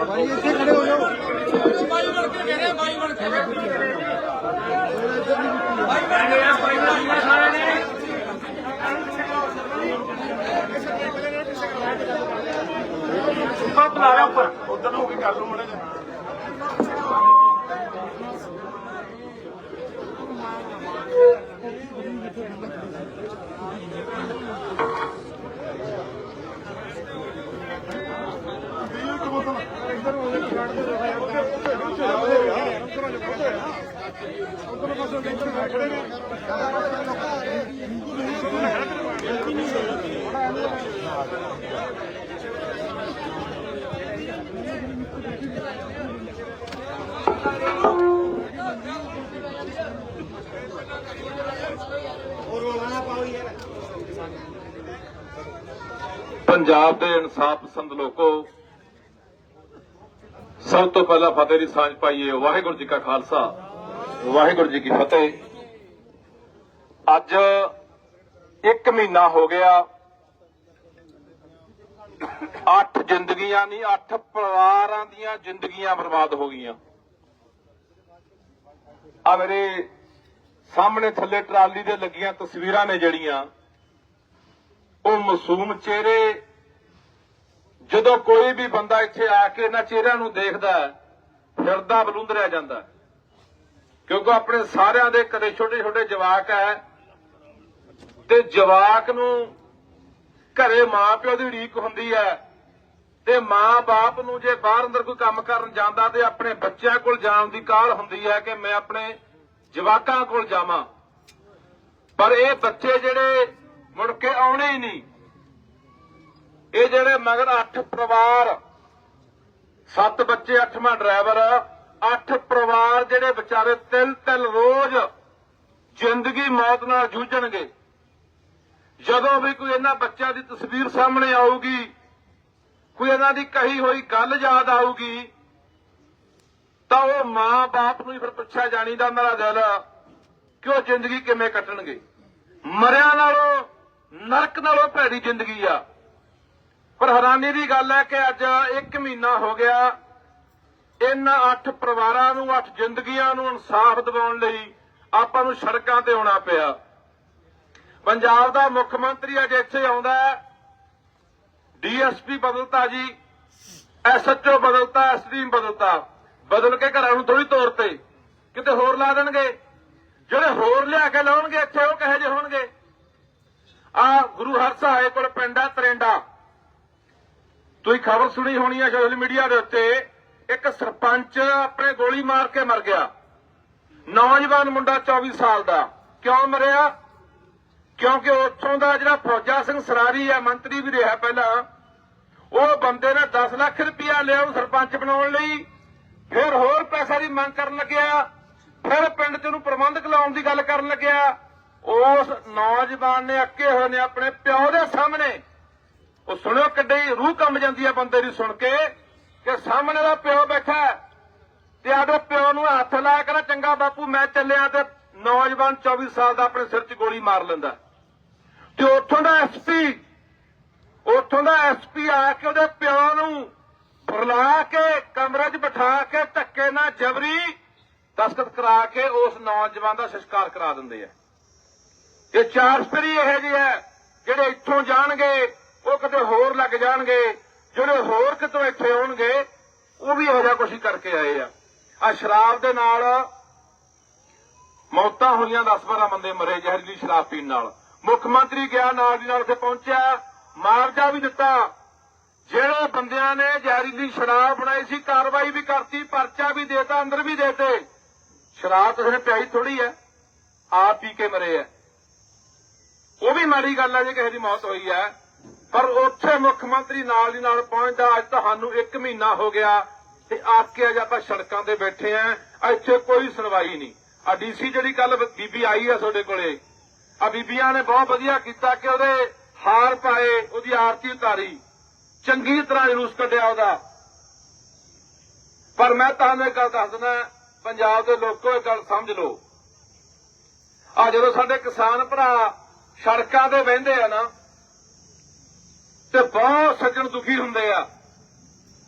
ਭਾਈ ਇੱਥੇ ਖੜੇ ਹੋ ਜਾਓ ਸੁਪਾ ਬਣਾ ਲਿਆ ਉੱਪਰ ਉਧਰ ਨੂੰ ਹੋ ਕੇ ਕਰ ਲੂ ਮੜੇ ਪੰਜਾਬ ਦੇ ਇਨਸਾਫ ਪਸੰਦ ਲੋਕੋ, ਸਭ ਤੋਂ ਪਹਿਲਾਂ ਫਤਿਹ ਦੀ ਸਾਂਝ ਪਾਈਏ ਵਾਹਿਗੁਰੂ ਜੀ ਕਾ ਖਾਲਸਾ। ਵਾਹਿਗੁਰੂ ਜੀ ਕੀ ਫਤਿਹ। ਅੱਜ ਇੱਕ ਮਹੀਨਾ ਹੋ ਗਿਆ। ਅੱਠ ਜ਼ਿੰਦਗੀਆਂ ਨਹੀਂ ਅੱਠ ਪਰਿਵਾਰਾਂ ਦੀਆਂ ਜ਼ਿੰਦਗੀਆਂ ਬਰਬਾਦ ਹੋ ਗਈਆਂ। ਆ ਮੇਰੇ ਸਾਹਮਣੇ ਥੱਲੇ ਟਰਾਲੀ ਦੇ ਲੱਗੀਆਂ ਤਸਵੀਰਾਂ ਨੇ ਜਿਹੜੀਆਂ ਉਹ ਮਾਸੂਮ ਚਿਹਰੇ ਜਦੋਂ ਕੋਈ ਵੀ ਬੰਦਾ ਇੱਥੇ ਆ ਕੇ ਇਹਨਾਂ ਚਿਹਰਿਆਂ ਨੂੰ ਦੇਖਦਾ ਹੈ, ਹਿਰਦਾ ਬਲੁੰਦਰਿਆ ਜਾਂਦਾ ਹੈ। ਕਿਉਂਕਿ ਆਪਣੇ ਸਾਰਿਆਂ ਦੇ ਕਦੇ ਛੋਟੇ ਛੋਟੇ ਜਵਾਕ ਹੈ ਤੇ ਜਵਾਕ ਨੂੰ ਘਰੇ ਮਾਂ ਪਿਓ ਦੀ ਢੀਕ ਹੁੰਦੀ ਹੈ ਤੇ ਮਾਂ ਬਾਪ ਨੂੰ ਜੇ ਬਾਹਰ ਅੰਦਰ ਕੋਈ ਕੰਮ ਕਰਨ ਜਾਂਦਾ ਤੇ ਆਪਣੇ ਬੱਚਿਆਂ ਕੋਲ ਜਾਣ ਦੀ ਕਾਹਲ ਹੁੰਦੀ ਹੈ ਕਿ ਮੈਂ ਆਪਣੇ ਜਵਾਕਾਂ ਕੋਲ ਜਾਵਾਂ। ਪਰ ਇਹ ਬੱਚੇ ਜਿਹੜੇ ਮੁੜ ਕੇ ਆਉਣੇ ਹੀ ਨਹੀਂ। ਇਹ ਜਿਹੜੇ ਮਗਰ 8 ਪਰਿਵਾਰ 7 ਬੱਚੇ 8ਵਾਂ ਡਰਾਈਵਰ ਅੱਠ ਪਰਿਵਾਰ ਜਿਹੜੇ ਵਿਚਾਰੇ ਤਿਲ ਤਿਲ ਰੋਜ਼ ਜ਼ਿੰਦਗੀ ਮੌਤ ਨਾਲ ਜੂਝਣਗੇ। ਜਦੋਂ ਵੀ ਕੋਈ ਇਹਨਾਂ ਬੱਚਿਆਂ ਦੀ ਤਸਵੀਰ ਸਾਹਮਣੇ ਆਊਗੀ, ਕੋਈ ਇਹਨਾਂ ਦੀ ਕਹੀ ਹੋਈ ਗੱਲ ਯਾਦ ਆਊਗੀ, ਤਾਂ ਉਹ ਮਾਂ-ਬਾਪ ਨੂੰ ਹੀ ਫਿਰ ਪੁੱਛਿਆ ਜਾਣੀ ਜਾਣੀਦਾ ਮੇਰਾ ਦਿਲ ਕਿ ਉਹ ਜ਼ਿੰਦਗੀ ਕਿਵੇਂ ਕੱਟਣਗੇ। ਮਰਿਆਂ ਨਾਲੋਂ, ਨਰਕ ਨਾਲੋਂ ਭੈੜੀ ਜ਼ਿੰਦਗੀ ਆ। ਪਰ ਹੈਰਾਨੀ ਦੀ ਗੱਲ ਹੈ ਕਿ ਅੱਜ 1 ਮਹੀਨਾ ਹੋ ਗਿਆ ਇਹਨਾਂ ਅੱਠ ਪਰਿਵਾਰਾਂ ਨੂੰ, ਅੱਠ ਜ਼ਿੰਦਗੀਆਂ ਨੂੰ ਇਨਸਾਫ ਦਿਵਾਉਣ ਲਈ ਆਪਾਂ ਨੂੰ ਸੜਕਾਂ ਤੇ ਆਉਣਾ ਪਿਆ। ਪੰਜਾਬ ਦਾ ਮੁੱਖ ਮੰਤਰੀ ਅੱਜ ਇੱਥੇ ਆਉਂਦਾ ਹੈ। ਡੀਐਸਪੀ ਬਦਲਤਾ ਜੀ, ਐਸਐਚਓ ਬਦਲਤਾ, ਐਸਡੀਐਮ ਬਦਲਤਾ। ਬਦਲ ਕੇ ਘਰਾਂ ਨੂੰ ਥੋੜੀ ਤੌਰ ਤੇ ਕਿਤੇ ਹੋਰ ਲਾ ਦੇਣਗੇ। ਜਿਹੜੇ ਹੋਰ ਲਿਆ ਕੇ ਲਾਉਣਗੇ, ਇੱਥੇ ਉਹ ਕਹੇ ਜੇ ਹੋਣਗੇ? ਆ ਗੁਰੂ ਹਰਸਹਾਏ ਕੋਲ ਪਿੰਡ ਆ, ਤਰੇਂਡਾ। ਤੁਸੀਂ ਖਬਰ ਸੁਣੀ ਹੋਣੀ ਹੈ ਸੋਸ਼ਲ ਮੀਡੀਆ ਦੇ ਉੱਤੇ। ਇੱਕ ਸਰਪੰਚ ਆਪਣੇ ਗੋਲੀ ਮਾਰ ਕੇ ਮਰ ਗਿਆ। ਨੌਜਵਾਨ ਮੁੰਡਾ 24 ਸਾਲ ਦਾ। ਕਿਉਂ ਮਰਿਆ? ਕਿਉਂਕਿ ਉੱਥੋਂ ਦਾ ਜਿਹੜਾ ਫੌਜਾ ਸਿੰਘ ਸਰਾਰੀ ਆ ਮੰਤਰੀ ਵੀ ਰਿਹਾ ਪਹਿਲਾਂ, ਉਹ ਬੰਦੇ ਨੇ 10 ਲੱਖ ਰੁਪਇਆ ਲਿਆ ਉਹ ਸਰਪੰਚ ਬਣਾਉਣ ਲਈ। ਫਿਰ ਹੋਰ ਪੈਸਾ ਦੀ ਮੰਗ ਕਰਨ ਲੱਗਿਆ। ਫਿਰ ਪਿੰਡ 'ਚ ਉਹਨੂੰ ਪ੍ਰਬੰਧਕ ਲਾਉਣ ਦੀ ਗੱਲ ਕਰਨ ਲੱਗਿਆ। ਉਸ ਨੌਜਵਾਨ ਨੇ ਅੱਕੇ ਹੋਏ ਨੇ ਆਪਣੇ ਪਿਓ ਦੇ ਸਾਹਮਣੇ। ਉਹ ਸੁਣਿਓ ਕਿੱਡੀ ਰੂਹ ਕੰਬ ਜਾਂਦੀ ਆ ਬੰਦੇ ਦੀ ਸੁਣ ਕੇ। ਕਿ ਸਾਹਮਣੇ ਦਾ ਪਿਓ ਬੈਠਾ ਤੇ ਆਦੇ ਪਿਓ ਨੂੰ ਹੱਥ ਲਾਇਆ ਕੇ ਚੰਗਾ ਬਾਪੂ, ਮੈਂ ਚੱਲਿਆ ਤੇ ਨੌਜਵਾਨ 24 ਸਾਲ ਦਾ ਆਪਣੇ ਸਿਰ 'ਚ ਗੋਲੀ ਮਾਰ ਲੈਂਦਾ ਤੇ ਉੱਥੋਂ ਦਾ ਐਸਪੀ ਉੱਥੋਂ ਦਾ ਐਸਪੀ ਆ ਕੇ ਉਹਦੇ ਪਿਓ ਨੂੰ ਫਰਲਾ ਕੇ ਕਮਰੇ 'ਚ ਬਿਠਾ ਕੇ ਧੱਕੇ ਨਾਲ ਜਬਰੀ ਦਸਤਖਤ ਕਰਾ ਕੇ ਉਸ ਨੌਜਵਾਨ ਦਾ ਸੰਸਕਾਰ ਕਰਾ ਦਿੰਦੇ ਆ। ਇਹ ਚਾਰ ਸਪਰੀ ਇਹੋ ਜਿਹੇ ਹੈ ਜਿਹੜੇ ਇੱਥੋਂ ਜਾਣਗੇ, ਉਹ ਕਿਤੇ ਹੋਰ ਲੱਗ ਜਾਣਗੇ ਜਿਹੜੇ ਹੋਰ ਕਿਤੋਂ ਇੱਥੇ ਆਉਣਗੇ, ਉਹ ਵੀ ਇਹੋ ਜਿਹਾ ਕੁਛ ਕਰਕੇ ਆਏ ਆ। ਆ ਸ਼ਰਾਬ ਦੇ ਨਾਲ ਮੌਤਾਂ ਹੋਈਆਂ 10-12 ਬੰਦੇ ਮਰੇ ਜ਼ਹਿਰੀਲੀ ਸ਼ਰਾਬ ਪੀਣ ਨਾਲ। ਮੁੱਖ ਮੰਤਰੀ ਗਿਆ, ਨਾਲ ਦੀ ਨਾਲ ਉੱਥੇ ਪਹੁੰਚਿਆ ਮੁਆਵਜ਼ਾ ਵੀ ਦਿੱਤਾ। ਜਿਹੜੇ ਬੰਦਿਆਂ ਨੇ ਜ਼ਹਿਰੀਲੀ ਸ਼ਰਾਬ ਬਣਾਈ ਸੀ, ਕਾਰਵਾਈ ਵੀ ਕਰਤੀ, ਪਰਚਾ ਵੀ ਦੇਤਾ, ਅੰਦਰ ਵੀ ਦੇਤੇ। ਸ਼ਰਾਬ ਕਿਸੇ ਨੇ ਪਿਆਈ ਥੋੜੀ ਹੈ, ਆਪ ਪੀ ਕੇ ਮਰੇ ਆ ਉਹ ਵੀ ਮਾੜੀ ਗੱਲ ਹੈ, ਜੇ ਕਿਸੇ ਦੀ ਮੌਤ ਹੋਈ ਹੈ ਪਰ ਉੱਥੇ ਮੁੱਖ ਮੰਤਰੀ ਨਾਲ ਦੀ ਨਾਲ ਪਹੁੰਚਦਾ, ਅੱਜ ਤੁਹਾਨੂੰ 1 ਮਹੀਨਾ ਹੋ ਗਿਆ ਤੇ ਆਕੇ ਅੱਜ ਆਪਾਂ ਸੜਕਾਂ ਤੇ ਬੈਠੇ ਆ, ਇੱਥੇ ਕੋਈ ਸੁਣਵਾਈ ਨਹੀਂ। ਆ ਡੀਸੀ ਜਿਹੜੀ ਕੱਲ ਬੀਬੀ ਆਈ ਆ ਤੁਹਾਡੇ ਕੋਲੇ ਆ ਬੀਬੀਆਂ ਨੇ ਬਹੁਤ ਵਧੀਆ ਕੀਤਾ ਕਿ ਉਹਦੇ ਹਾਰ ਪਾਏ, ਉਹਦੀ ਆਰਤੀ ਉਤਾਰੀ, ਚੰਗੀ ਤਰ੍ਹਾਂ ਜਲੂਸ ਕੱਢਿਆ ਉਹਦਾ। ਪਰ ਮੈਂ ਤੁਹਾਨੂੰ ਇੱਕ ਗੱਲ ਦੱਸ ਦਿੰਦਾ, ਪੰਜਾਬ ਦੇ ਲੋਕੋ ਇਹ ਗੱਲ ਸਮਝ ਲਓ। ਆ ਜਦੋਂ ਸਾਡੇ ਕਿਸਾਨ ਭਰਾ ਸੜਕਾਂ ਤੇ ਬਹਿੰਦੇ ਆ ਨਾ ਤੇ ਬਹੁਤ ਸੱਜਣ ਦੁਖੀ ਹੁੰਦੇ ਆ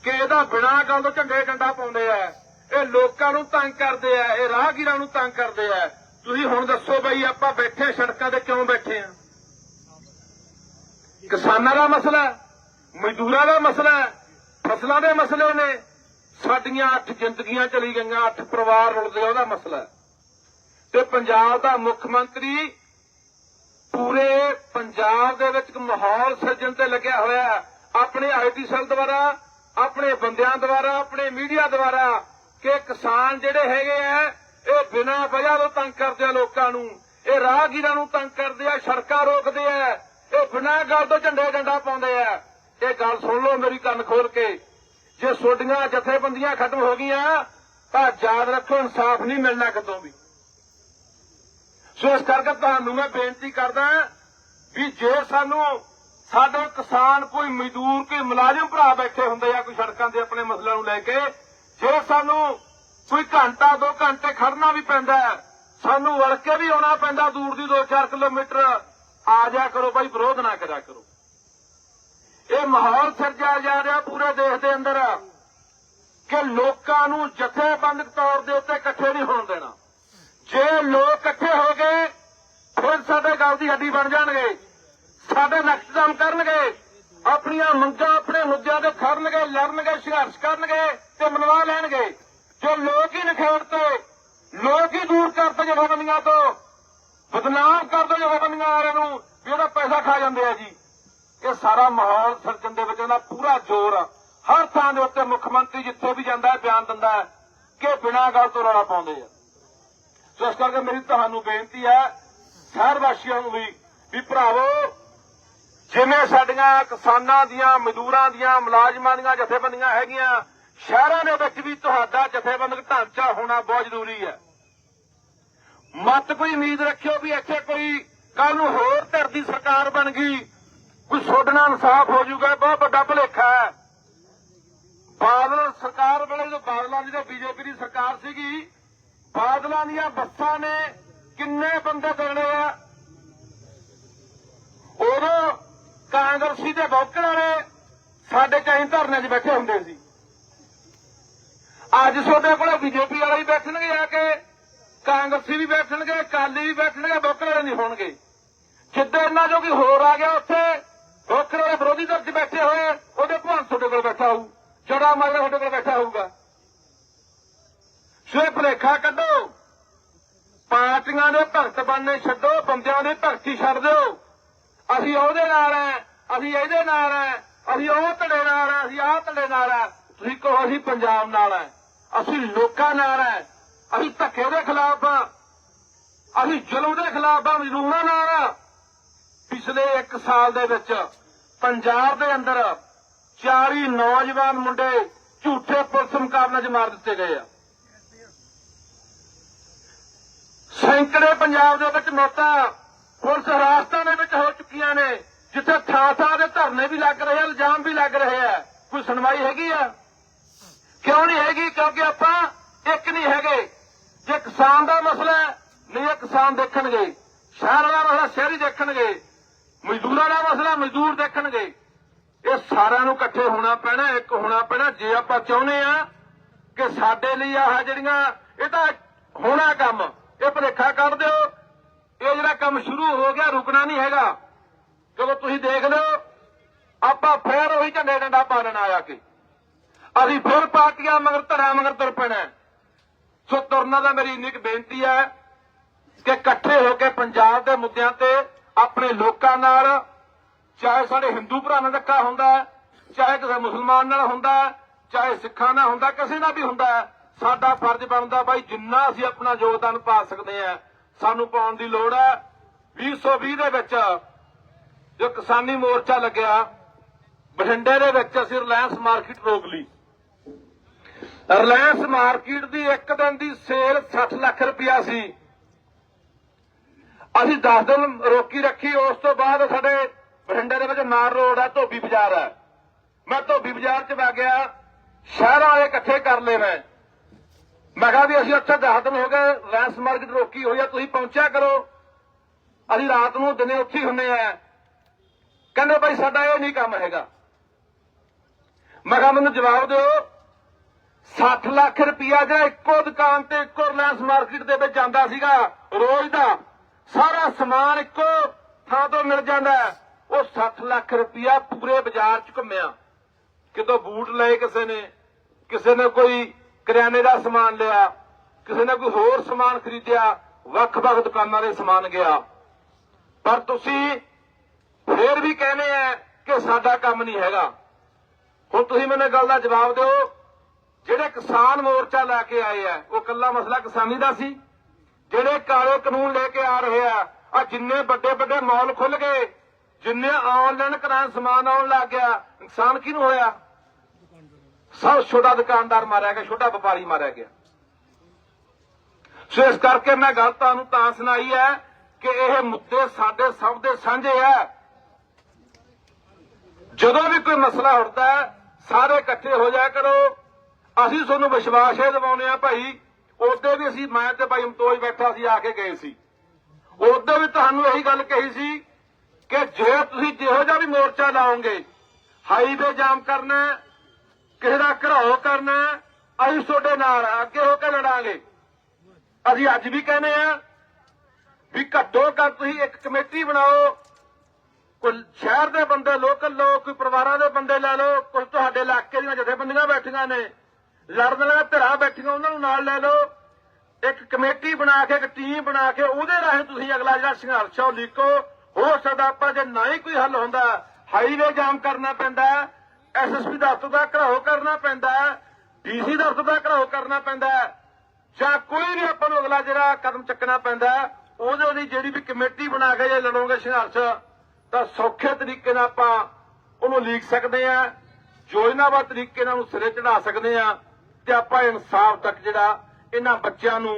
ਕਿ ਇਹਦਾ ਬਿਨਾਂ ਗੱਲ ਤੋਂ ਝੰਡੇ ਡੰਡਾ ਪਾਉਂਦੇ ਆ। ਇਹ ਲੋਕਾਂ ਨੂੰ ਤੰਗ ਕਰਦੇ ਆ, ਇਹ ਰਾਹਗੀਰਾਂ ਨੂੰ ਤੰਗ ਕਰਦੇ ਆ। ਤੁਸੀਂ ਹੁਣ ਦੱਸੋ ਬਈ ਆਪਾਂ ਬੈਠੇ ਸੜਕਾਂ ਤੇ ਕਿਉਂ ਬੈਠੇ ਆ ਕਿਸਾਨਾਂ ਦਾ ਮਸਲਾ ਮਜ਼ਦੂਰਾਂ ਦਾ ਮਸਲਾ ਫਸਲਾਂ ਦੇ ਮਸਲੇ ਨੇ। ਸਾਡੀਆਂ ਅੱਠ ਜ਼ਿੰਦਗੀਆਂ ਚਲੀ ਗਈਆਂ, ਅੱਠ ਪਰਿਵਾਰ ਰੁਲਦੇ ਆ, ਉਹਦਾ ਮਸਲਾ ਤੇ ਪੰਜਾਬ ਦਾ ਮੁੱਖ ਮੰਤਰੀ ਪੂਰੇ ਪੰਜਾਬ ਦੇ ਵਿੱਚ ਇੱਕ ਮਾਹੌਲ ਸਿਰਜਣ ਤੇ ਲੱਗਿਆ ਹੋਇਆ ਹੈ। ਆਪਣੇ ਆਈਟੀ ਸੈਲ ਦੁਆਰਾ, ਆਪਣੇ ਬੰਦਿਆਂ ਦੁਆਰਾ, ਆਪਣੇ ਮੀਡੀਆ ਦੁਆਰਾ ਕਿ ਕਿਸਾਨ ਜਿਹੜੇ ਹੈਗੇ ਆ, ਇਹ ਬਿਨਾਂ ਵਜ੍ਹਾ ਤੋਂ ਤੰਗ ਕਰਦੇ ਆ ਲੋਕਾਂ ਨੂੰ। ਇਹ ਰਾਹਗੀਰਾਂ ਨੂੰ ਤੰਗ ਕਰਦੇ ਆ, ਸੜਕਾਂ ਰੋਕਦੇ ਆ। ਇਹ ਬਿਨਾਂ ਗੱਲ ਤੋਂ ਝੰਡੇ ਡੰਡਾ ਪਾਉਂਦੇ ਆ। ਇਹ ਗੱਲ ਸੁਣ ਲਓ ਮੇਰੀ ਕੰਨ ਖੋਲ ਕੇ। ਜੇ ਤੁਹਾਡੀਆਂ ਜਥੇਬੰਦੀਆਂ ਖਤਮ ਹੋ ਗਈਆਂ, ਤਾਂ ਯਾਦ ਰੱਖੋ, ਇਨਸਾਫ ਨਹੀਂ ਮਿਲਣਾ ਕਿਤੋਂ ਵੀ। ਸੋ ਇਸ ਕਰਕੇ ਤੁਹਾਨੂੰ ਮੈਂ ਬੇਨਤੀ ਕਰਦਾ ਵੀ ਜੇ ਸਾਨੂੰ ਸਾਡੇ ਕਿਸਾਨ ਕੋਈ ਮਜ਼ਦੂਰ, ਕੋਈ ਮੁਲਾਜ਼ਮ ਭਰਾ ਬੈਠੇ ਹੁੰਦੇ ਆ ਕੋਈ ਸੜਕਾਂ ਦੇ ਆਪਣੇ ਮਸਲਿਆਂ ਨੂੰ ਲੈ ਕੇ, ਜੇ ਸਾਨੂੰ ਕੋਈ ਘੰਟਾ, ਦੋ ਘੰਟੇ ਖੜਨਾ ਵੀ ਪੈਂਦਾ ਸਾਨੂੰ ਵੜ ਕੇ ਵੀ ਆਉਣਾ ਪੈਂਦਾ ਦੂਰ ਦੀ 2-4 ਕਿਲੋਮੀਟਰ, ਆ ਜਾ ਕਰੋ ਭਾਈ ਵਿਰੋਧ ਨਾ ਕਰਿਆ ਕਰੋ। ਇਹ ਮਾਹੌਲ ਸਿਰਜਿਆ ਜਾ ਰਿਹਾ ਪੂਰੇ ਦੇਸ਼ ਦੇ ਅੰਦਰ ਕਿ ਲੋਕਾਂ ਨੂੰ ਜਥੇਬੰਦਕ ਤੌਰ ਦੇ ਉੱਤੇ ਇਕੱਠੇ ਨਹੀਂ ਹੋਣ ਦੇਣਾ। ਜੇ ਲੋਕ ਇਕੱਠੇ ਹੋ ਗਏ ਫਿਰ ਸਾਡੇ ਗੱਲ ਦੀ ਹੱਡੀ ਬਣ ਜਾਣਗੇ, ਸਾਡੇ ਨਕਸ਼ਦਮ ਕਰਨਗੇ, ਆਪਣੀਆਂ ਮੰਗਾਂ ਆਪਣੇ ਮੁੱਦਿਆਂ ਤੇ ਖੜਨਗੇ, ਲੜਨਗੇ, ਸੰਘਰਸ਼ ਕਰਨਗੇ ਤੇ ਮਨਵਾ ਲੈਣਗੇ। ਜੋ ਲੋਕ ਹੀ ਨਖੇੜਤੇ ਲੋਕ ਹੀ ਦੂਰ ਕਰਦੇ ਜਥੇਬੰਦੀਆਂ ਤੋਂ, ਬਦਨਾਮ ਕਰਦੇ ਜਥੇਬੰਦੀਆਂ ਵਾਲਿਆਂ ਨੂੰ ਵੀ ਇਹਦਾ ਪੈਸਾ ਖਾ ਜਾਂਦੇ ਆ ਜੀ। ਇਹ ਸਾਰਾ ਮਾਹੌਲ ਸਿਰਜਣ ਦੇ ਵਿੱਚ ਇਹਦਾ ਪੂਰਾ ਜ਼ੋਰ ਆ। ਹਰ ਥਾਂ ਦੇ ਉੱਤੇ ਮੁੱਖ ਮੰਤਰੀ ਜਿੱਥੇ ਵੀ ਜਾਂਦਾ ਹੈ, ਬਿਆਨ ਦਿੰਦਾ ਹੈ ਕਿ ਬਿਨਾਂ ਗੱਲ ਤੋਂ ਰੌਲਾ ਪਾਉਂਦੇ ਆ। ਸੋ ਇਸ ਕਰਕੇ ਮੇਰੀ ਤੁਹਾਨੂੰ ਬੇਨਤੀ ਹੈ ਸ਼ਹਿਰ ਵਾਸੀਆਂ ਨੂੰ ਵੀ ਵੀ ਭਰਾਵੋ, ਜਿਵੇਂ ਸਾਡੀਆਂ ਕਿਸਾਨਾਂ ਦੀਆਂ, ਮਜ਼ਦੂਰਾਂ ਦੀਆਂ, ਮੁਲਾਜ਼ਮਾਂ ਦੀਆਂ ਜਥੇਬੰਦੀਆਂ ਹੈਗੀਆਂ, ਸ਼ਹਿਰਾਂ ਦੇ ਵਿੱਚ ਵੀ ਤੁਹਾਡਾ ਜਥੇਬੰਦਕ ਢਾਂਚਾ ਹੋਣਾ ਬਹੁਤ ਜ਼ਰੂਰੀ ਹੈ। ਮਤ ਕੋਈ ਉਮੀਦ ਰੱਖਿਓ ਵੀ ਇੱਥੇ ਕੋਈ ਕੱਲ ਨੂੰ ਹੋਰ ਧਿਰ ਦੀ ਸਰਕਾਰ ਬਣ ਗਈ, ਕੋਈ ਸੋਡਣਾ ਇਨਸਾਫ ਹੋ ਜਾਊਗਾ ਬਹੁਤ ਵੱਡਾ ਭੁਲੇਖਾ ਹੈ। ਬਾਦਲ ਸਰਕਾਰ ਵੇਲੇ ਜਦੋਂ ਬਾਦਲਾਂ ਦੀ ਤੇ ਬੀਜੇਪੀ ਦੀ ਸਰਕਾਰ ਸੀਗੀ ਬਾਦਲਾਂ ਦੀਆਂ ਬੱਸਾਂ ਨੇ ਕਿੰਨੇ ਬੰਦੇ ਦੇਣੇ ਆ? ਉਦੋਂ ਕਾਂਗਰਸੀ ਦੇ ਬੌਕਰ ਵਾਲੇ ਸਾਡੇ ਕਈ ਧਰਨੇ 'ਚ ਬੈਠੇ ਹੁੰਦੇ ਸੀ। ਅੱਜ ਤੁਹਾਡੇ ਕੋਲ ਬੀਜੇਪੀ ਵਾਲੇ ਵੀ ਬੈਠਣਗੇ ਆ ਕੇ, ਕਾਂਗਰਸੀ ਵੀ ਬੈਠਣਗੇ, ਅਕਾਲੀ ਵੀ ਬੈਠਣਗੇ ਬੌਕਰ ਵਾਲੇ ਨਹੀਂ ਹੋਣਗੇ। ਜਿੱਦਾਂ ਇਹਨਾਂ ਜੋ ਕੋਈ ਹੋਰ ਆ ਗਿਆ ਉੱਥੇ ਬੌਕਰ ਵਾਲੇ ਵਿਰੋਧੀ ਧਿਰ 'ਚ ਬੈਠੇ ਹੋਏ, ਉਹਦੇ ਭਾਂ ਤੁਹਾਡੇ ਕੋਲ ਬੈਠਾ ਹੋਊ ਜੜਾ ਮਾਰ ਤੁਹਾਡੇ ਕੋਲ ਬੈਠਾ ਹੋਊਗਾ। ਸੋ ਇਹ ਕੱਢੋ। ਪਾਰਟੀਆਂ ਦੇ ਭਗਤ ਬਣਨੇ ਛੱਡੋ, ਬੰਦਿਆਂ ਦੀ ਭਗਤੀ ਛੱਡ ਦਿਓ। ਅਸੀਂ ਉਹਦੇ ਨਾਲ ਐ, ਅਸੀਂ ਇਹਦੇ ਨਾਲ ਐ, ਅਸੀਂ ਉਹ ਧੜੇ ਨਾਲ ਐ, ਅਸੀਂ ਆਹ ਧੜੇ ਨਾਲ ਐ। ਤੁਸੀਂ ਕਹੋ ਅਸੀਂ ਪੰਜਾਬ ਨਾਲ ਐ, ਅਸੀਂ ਲੋਕਾਂ ਨਾਲ ਐ, ਅਸੀਂ ਧੱਕੇ ਦੇ ਖਿਲਾਫ ਆ। ਅਸੀਂ ਜ਼ੁਲਮ ਦੇ ਖਿਲਾਫ ਆ ਮਜ਼ਲੂਮਾਂ ਨਾਲ ਆ। ਪਿਛਲੇ 1 ਸਾਲ ਦੇ ਵਿੱਚ ਪੰਜਾਬ ਦੇ ਅੰਦਰ 40 ਨੌਜਵਾਨ ਮੁੰਡੇ ਝੂਠੇ ਪੁਲਿਸ ਮੁਕਾਬਲੇ 'ਚ ਮਾਰ ਦਿੱਤੇ ਗਏ ਆ। ਸੈਂਕੜੇ ਪੰਜਾਬ ਦੇ ਵਿੱਚ ਮੌਤਾਂ ਪੁਲਿਸ ਹਿਰਾਸਤਾਂ ਦੇ ਵਿੱਚ ਹੋ ਚੁੱਕੀਆਂ ਨੇ, ਜਿੱਥੇ ਥਾਂ ਥਾਂ ਦੇ ਧਰਨੇ ਵੀ ਲੱਗ ਰਹੇ ਆ, ਇਲਜ਼ਾਮ ਵੀ ਲੱਗ ਰਹੇ ਆ। ਕੋਈ ਸੁਣਵਾਈ ਹੈਗੀ ਆ? ਕਿਉਂ ਨਹੀਂ ਹੈਗੀ? ਕਿਉਂਕਿ ਆਪਾਂ ਇੱਕ ਨਹੀਂ ਹੈਗੇ। ਜੇ ਕਿਸਾਨ ਦਾ ਮਸਲਾ ਨਹੀਂ ਇਹ ਕਿਸਾਨ ਦੇਖਣਗੇ। ਸ਼ਹਿਰ ਦਾ ਮਸਲਾ, ਸ਼ਹਿਰੀ ਦੇਖਣਗੇ। ਮਜ਼ਦੂਰਾਂ ਦਾ ਮਸਲਾ, ਮਜ਼ਦੂਰ ਦੇਖਣਗੇ। ਇਹ ਸਾਰਿਆਂ ਨੂੰ ਇਕੱਠੇ ਹੋਣਾ ਪੈਣਾ, ਇੱਕ ਹੋਣਾ ਪੈਣਾ। ਜੇ ਆਪਾਂ ਚਾਹੁੰਦੇ ਆ ਕਿ ਸਾਡੇ ਲਈ ਆਹ ਜਿਹੜੀਆਂ, ਇਹ ਤਾਂ ਹੋਣਾ ਕੰਮ। ਇਹ ਭਲੇਖਾ ਕਰ ਦਿਓ। ਇਹ ਜਿਹੜਾ ਕੰਮ ਸ਼ੁਰੂ ਹੋ ਗਿਆ, ਰੁਕਣਾ ਨਹੀਂ ਹੈਗਾ। ਜਦੋਂ ਤੁਸੀਂ ਦੇਖ ਲਓ, ਆਪਾਂ ਫੇਰ ਉਹੀ ਝੰਡੇ ਡੰਡਾ ਪਾ ਲੈਣਾ ਆ ਅਸੀਂ ਫਿਰ ਪਾਰਟੀਆਂ ਮਗਰ ਧੜਾ ਮਗਰ ਤੁਰ ਪੈਣਾ। ਸੋ ਤੁਰਨਾ ਦਾ ਮੇਰੀ ਇੰਨੀ ਕੁ ਬੇਨਤੀ ਹੈ ਕਿ ਇਕੱਠੇ ਹੋ ਕੇ ਪੰਜਾਬ ਦੇ ਮੁੱਦਿਆਂ ਤੇ ਆਪਣੇ ਲੋਕਾਂ ਨਾਲ, ਚਾਹੇ ਸਾਡੇ ਹਿੰਦੂ ਭਰਾ ਨਾਲ ਧੱਕਾ ਹੁੰਦਾ, ਚਾਹੇ ਕਿਸੇ ਮੁਸਲਮਾਨ ਨਾਲ ਹੁੰਦਾ, ਚਾਹੇ ਸਿੱਖਾਂ ਨਾਲ ਹੁੰਦਾ, ਕਿਸੇ ਨਾਲ ਵੀ ਹੁੰਦਾ ਸਾਡਾ ਫਰਜ਼ ਬਣਦਾ ਬਾਈ ਜਿੰਨਾ ਅਸੀਂ ਆਪਣਾ ਯੋਗਦਾਨ ਪਾ ਸਕਦੇ ਆ ਸਾਨੂੰ ਪਾਉਣ ਦੀ ਲੋੜ ਹੈ। 2020 ਦੇ ਵਿੱਚ ਜੋ ਕਿਸਾਨੀ ਮੋਰਚਾ ਲੱਗਿਆ, ਬਠਿੰਡੇ ਦੇ ਵਿੱਚ ਅਸੀਂ ਰਿਲਾਇੰਸ ਮਾਰਕੀਟ ਰੋਕ ਲਈ। ਰਿਲਾਇੰਸ ਮਾਰਕੀਟ ਦੀ ਇੱਕ ਦਿਨ ਦੀ ਸੇਲ 60 ਲੱਖ ਰੁਪਇਆ ਸੀ। ਅਸੀਂ 10 ਦਿਨ ਰੋਕੀ ਰੱਖੀ, ਉਸ ਤੋਂ ਬਾਅਦ ਸਾਡੇ ਬਠਿੰਡੇ ਦੇ ਵਿੱਚ ਨਾਰ ਰੋਡ ਹੈ ਧੋਬੀ ਬਾਜ਼ਾਰ ਹੈ ਮੈਂ ਧੋਬੀ ਬਾਜ਼ਾਰ 'ਚ ਵਗ ਗਿਆ, ਸ਼ਹਿਰਾਂ ਵਾਲੇ ਇਕੱਠੇ ਕਰ ਲਏ ਮੈਂ। ਮੈਂ ਕਿਹਾ ਵੀ ਅਸੀਂ ਉੱਥੇ 10 ਦਿਨ ਹੋ ਗਏ ਰਿਲਾਇੰਸ ਮਾਰਕੀਟ ਰੋਕੀ ਹੋਈ ਆ, ਤੁਸੀਂ ਪਹੁੰਚਿਆ ਕਰੋ। ਅਸੀਂ ਰਾਤ ਨੂੰ ਦਿਨੇ ਉੱਥੇ ਹੁੰਨੇ ਆ। ਕਹਿੰਦੇ ਭਾਈ ਸਾਡਾ ਇਹ ਨਹੀਂ ਕੰਮ ਹੈਗਾ। ਮੈਂ ਕਿਹਾ ਮੈਨੂੰ ਜਵਾਬ ਦਿਓ 60 ਲੱਖ ਰੁਪਇਆ ਜਿਹੜਾ ਇੱਕੋ ਦੁਕਾਨ ਤੇ ਇੱਕੋ ਰਿਲਾਇੰਸ ਮਾਰਕੀਟ ਦੇ ਵਿੱਚ ਜਾਂਦਾ ਸੀਗਾ, ਰੋਜ਼ ਦਾ, ਸਾਰਾ ਸਮਾਨ ਇੱਕੋ ਥਾਂ ਤੋਂ ਮਿਲ ਜਾਂਦਾ। ਉਹ 60 ਲੱਖ ਰੁਪਇਆ ਪੂਰੇ ਬਾਜ਼ਾਰ 'ਚ ਘੁੰਮਿਆ। ਕਿਤੋਂ ਬੂਟ ਲਏ ਕਿਸੇ ਨੇ ਕਿਸੇ ਨੇ ਕੋਈ ਕਰਿਆਨੇ ਦਾ ਸਮਾਨ ਲਿਆ, ਕਿਸੇ ਨੇ ਕੋਈ ਹੋਰ ਸਮਾਨ ਖਰੀਦਿਆ, ਵੱਖ-ਵੱਖ ਦੁਕਾਨਾਂ ਦੇ ਸਮਾਨ ਗਿਆ। ਪਰ ਤੁਸੀਂ ਫੇਰ ਵੀ ਕਹਿੰਦੇ ਆ ਕਿ ਸਾਡਾ ਕੰਮ ਨਹੀਂ ਹੈਗਾ। ਹੁਣ ਤੁਸੀਂ ਮੈਨੂੰ ਗੱਲ ਦਾ ਜਵਾਬ ਦਿਓ, ਜਿਹੜੇ ਕਿਸਾਨ ਮੋਰਚਾ ਲੈ ਕੇ ਆਏ ਆ, ਉਹ ਕੱਲਾ ਮਸਲਾ ਕਿਸਾਨੀ ਦਾ ਸੀ? ਜਿਹੜੇ ਕਾਲੇ ਕਾਨੂੰਨ ਲੈ ਕੇ ਆ ਰਹੇ ਆ ਆ ਜਿੰਨੇ ਵੱਡੇ ਵੱਡੇ ਮਾਲ ਖੁੱਲ ਗਏ, ਜਿੰਨੇ ਆਨਲਾਈਨ ਕਰਾਂ ਸਮਾਨ ਆਉਣ ਲੱਗ ਗਿਆ, ਨੁਕਸਾਨ ਕਿਹਨੂੰ ਹੋਇਆ? ਸਭ ਛੋਟਾ ਦੁਕਾਨਦਾਰ ਮਾਰਿਆ ਗਿਆ, ਛੋਟਾ ਵਪਾਰੀ ਮਾਰਿਆ ਗਿਆ। ਸੋ ਇਸ ਕਰਕੇ ਮੈਂ ਗੱਲ ਤੁਹਾਨੂੰ ਤਾਂ ਸੁਣਾਈ ਹੈ ਕਿ ਇਹ ਮੁੱਦੇ ਸਾਡੇ ਸਭ ਦੇ ਸਾਂਝੇ ਆ ਜਦੋਂ ਵੀ ਕੋਈ ਮਸਲਾ ਉੱਠਦਾ ਸਾਰੇ ਇਕੱਠੇ ਹੋ ਜਾਇਆ ਕਰੋ। ਅਸੀਂ ਤੁਹਾਨੂੰ ਵਿਸ਼ਵਾਸ ਇਹ ਦਿਵਾਉਂਦੇ ਆ ਭਾਈ ਉਦੋਂ ਵੀ ਅਸੀਂ, ਮੈਂ ਤੇ ਭਾਈ ਅਮਤੋਜ ਬੈਠਾ ਸੀ, ਆ ਕੇ ਗਏ ਸੀ। ਉਦੋਂ ਵੀ ਤੁਹਾਨੂੰ ਇਹੀ ਗੱਲ ਕਹੀ ਸੀ ਕਿ ਜੇ ਤੁਸੀਂ ਜਿਹੋ ਜਿਹਾ ਵੀ ਮੋਰਚਾ ਲਾਓਗੇ ਹਾਈਵੇ ਜਾਮ ਕਰਨਾ ਕਿਸੇ ਦਾ ਘਰਾਓ ਕਰਨਾ ਅਸੀਂ ਤੁਹਾਡੇ ਨਾਲ ਅੱਗੇ ਹੋ ਕੇ ਲੜਾਂਗੇ। ਅਸੀਂ ਅੱਜ ਵੀ ਕਹਿੰਦੇ ਆ ਵੀ ਘੱਟੋ ਘੱਟ ਤੁਸੀਂ ਇੱਕ ਕਮੇਟੀ ਬਣਾਓ। ਕੋਈ ਸ਼ਹਿਰ ਦੇ ਬੰਦੇ ਲੋਕਲ ਲੋਕ, ਕੋਈ ਪਰਿਵਾਰਾਂ ਦੇ ਬੰਦੇ ਲੈ ਲਓ ਕੁਝ ਤੁਹਾਡੇ ਇਲਾਕੇ ਦੀਆਂ ਜਥੇਬੰਦੀਆਂ ਬੈਠੀਆਂ ਨੇ। ਲੜਨ ਵਾਲੀਆਂ ਧਿਰਾਂ ਬੈਠੀਆਂ, ਉਹਨਾਂ ਨੂੰ ਨਾਲ ਲੈ ਲਓ। ਇੱਕ ਕਮੇਟੀ ਬਣਾ ਕੇ, ਇੱਕ ਟੀਮ ਬਣਾ ਕੇ, ਉਹਦੇ ਰਾਹੀਂ ਤੁਸੀਂ ਅਗਲਾ ਜਿਹੜਾ ਸੰਘਰਸ਼ ਆ ਉਹ ਲੀਕੋ। ਹੋ ਸਕਦਾ ਆਪਾਂ ਜੇ ਨਾ ਹੀ ਕੋਈ ਹੱਲ ਹੁੰਦਾ ਹਾਈਵੇ ਜਾਮ ਕਰਨਾ ਪੈਂਦਾ ਐਸਐਸਪੀ ਦਫ਼ਤਰ ਦਾ ਘਰਾਓ ਕਰਨਾ ਪੈਂਦਾ ਡੀਸੀ ਦਫ਼ਤਰ ਦਾ ਘਰਾਓ ਕਰਨਾ ਪੈਂਦਾ ਜਾਂ ਕੋਈ ਵੀ ਆਪਾਂ ਨੂੰ ਅਗਲਾ ਜਿਹੜਾ ਕਦਮ ਚੱਕਣਾ ਪੈਂਦਾ ਉਹਦੇ ਲਈ ਜਿਹੜੀ ਵੀ ਕਮੇਟੀ ਬਣਾ ਕੇ ਜੇ ਲੜੋਗੇ ਸੰਘਰਸ਼, ਤਾਂ ਸੌਖੇ ਤਰੀਕੇ ਨਾਲ ਆਪਾਂ ਉਹਨੂੰ ਲੀਕ ਸਕਦੇ ਆ ਯੋਜਨਾਬੱਧ ਤਰੀਕੇ ਨਾਲ ਉਹਨੂੰ ਸਿਰੇ ਚੜਾ ਸਕਦੇ ਆ ਤੇ ਆਪਾਂ ਇਨਸਾਫ ਤੱਕ ਜਿਹੜਾ ਇਹਨਾਂ ਬੱਚਿਆਂ ਨੂੰ,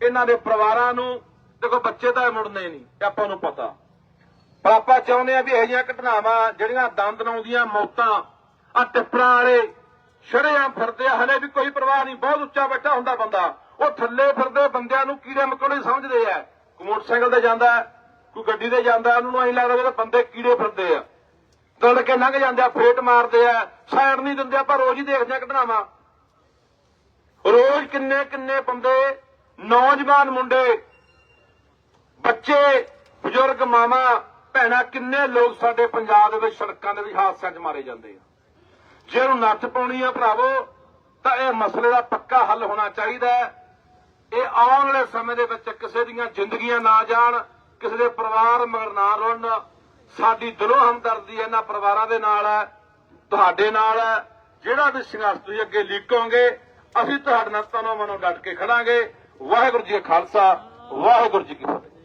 ਇਹਨਾਂ ਦੇ ਪਰਿਵਾਰਾਂ ਨੂੰ, ਦੇਖੋ ਬੱਚੇ ਤਾਂ ਮੁੜਨੇ ਨਹੀਂ, ਇਹ ਆਪਾਂ ਨੂੰ ਪਤਾ। ਪਰ ਆਪਾਂ ਚਾਹੁੰਦੇ ਆ ਵੀ ਇਹ ਜਿਹੀਆਂ ਘਟਨਾਵਾਂ ਜਿਹੜੀਆਂ ਦੰਦ ਲਾਉਂਦੀਆਂ ਮੌਤਾਂ ਆ ਟਿੱਪਰਾਂ ਵਾਲੇ ਸ਼ਰੇਆਮ ਫਿਰਦੇ ਆ, ਹਲੇ ਵੀ ਕੋਈ ਪਰਵਾਹ ਨਹੀਂ, ਬਹੁਤ ਉੱਚਾ ਬੈਠਾ ਹੁੰਦਾ ਬੰਦਾ। ਉਹ ਥੱਲੇ ਫਿਰਦੇ ਬੰਦਿਆਂ ਨੂੰ ਕੀੜੇ ਮਕੌੜੇ ਸਮਝਦੇ ਆ। ਕੋਈ ਮੋਟਰਸਾਈਕਲ ਤੇ ਜਾਂਦਾ, ਕੋਈ ਗੱਡੀ ਤੇ ਜਾਂਦਾ, ਉਹਨੂੰ ਨੂੰ ਐਂ ਲੱਗਦਾ ਜਿਹੜੇ ਬੰਦੇ ਕੀੜੇ ਫਿਰਦੇ ਆ। ਦੜ ਕੇ ਲੰਘ ਜਾਂਦੇ ਆ, ਫੇਟ ਮਾਰਦੇ ਆ, ਸਾਈਡ ਨਹੀਂ ਦਿੰਦੇ, ਆਪਾਂ ਰੋਜ਼ ਹੀ ਦੇਖਦੇ ਆ ਘਟਨਾਵਾਂ। ਰੋਜ਼ ਕਿੰਨੇ ਕਿੰਨੇ ਬੰਦੇ, ਨੌਜਵਾਨ ਮੁੰਡੇ, ਬੱਚੇ, ਬਜ਼ੁਰਗ ਮਾਮਾ ਭੈਣਾਂ, ਕਿੰਨੇ ਲੋਕ ਸਾਡੇ ਪੰਜਾਬ ਦੇ ਵਿੱਚ ਸੜਕਾਂ ਦੇ ਵਿੱਚ ਹਾਦਸਿਆਂ 'ਚ ਮਾਰੇ ਜਾਂਦੇ ਆ। ਜੇ ਉਹਨੂੰ ਨੱਥ ਪਾਉਣੀ ਆ ਭਰਾਵੋ, ਤਾਂ ਇਹ ਮਸਲੇ ਦਾ ਪੱਕਾ ਹੱਲ ਹੋਣਾ ਚਾਹੀਦਾ ਇਹ ਆਉਣ ਵਾਲੇ ਸਮੇਂ ਦੇ ਵਿੱਚ ਕਿਸੇ ਦੀਆਂ ਜ਼ਿੰਦਗੀਆਂ ਨਾ ਜਾਣ, ਕਿਸੇ ਦੇ ਪਰਿਵਾਰ ਮਗਰ ਨਾ ਰੁਲਣ ਸਾਡੀ ਦਿਲੋਂ ਹਮਦਰਦੀ ਇਹਨਾਂ ਪਰਿਵਾਰਾਂ ਦੇ ਨਾਲ ਹੈ, ਤੁਹਾਡੇ ਨਾਲ ਹੈ। ਜਿਹੜਾ ਵੀ ਸੰਘਰਸ਼ ਤੁਸੀਂ ਅੱਗੇ ਲੀਕੋਗੇ, ਅਸੀਂ ਤੁਹਾਡੇ ਨਾਲ ਤਨੋਂ ਮਨੋਂ ਡਟ ਕੇ ਖੜਾਂਗੇ। ਵਾਹਿਗੁਰੂ ਜੀ ਖਾਲਸਾ, ਵਾਹਿਗੁਰੂ ਜੀ ਕੀ ਫਤਿਹ।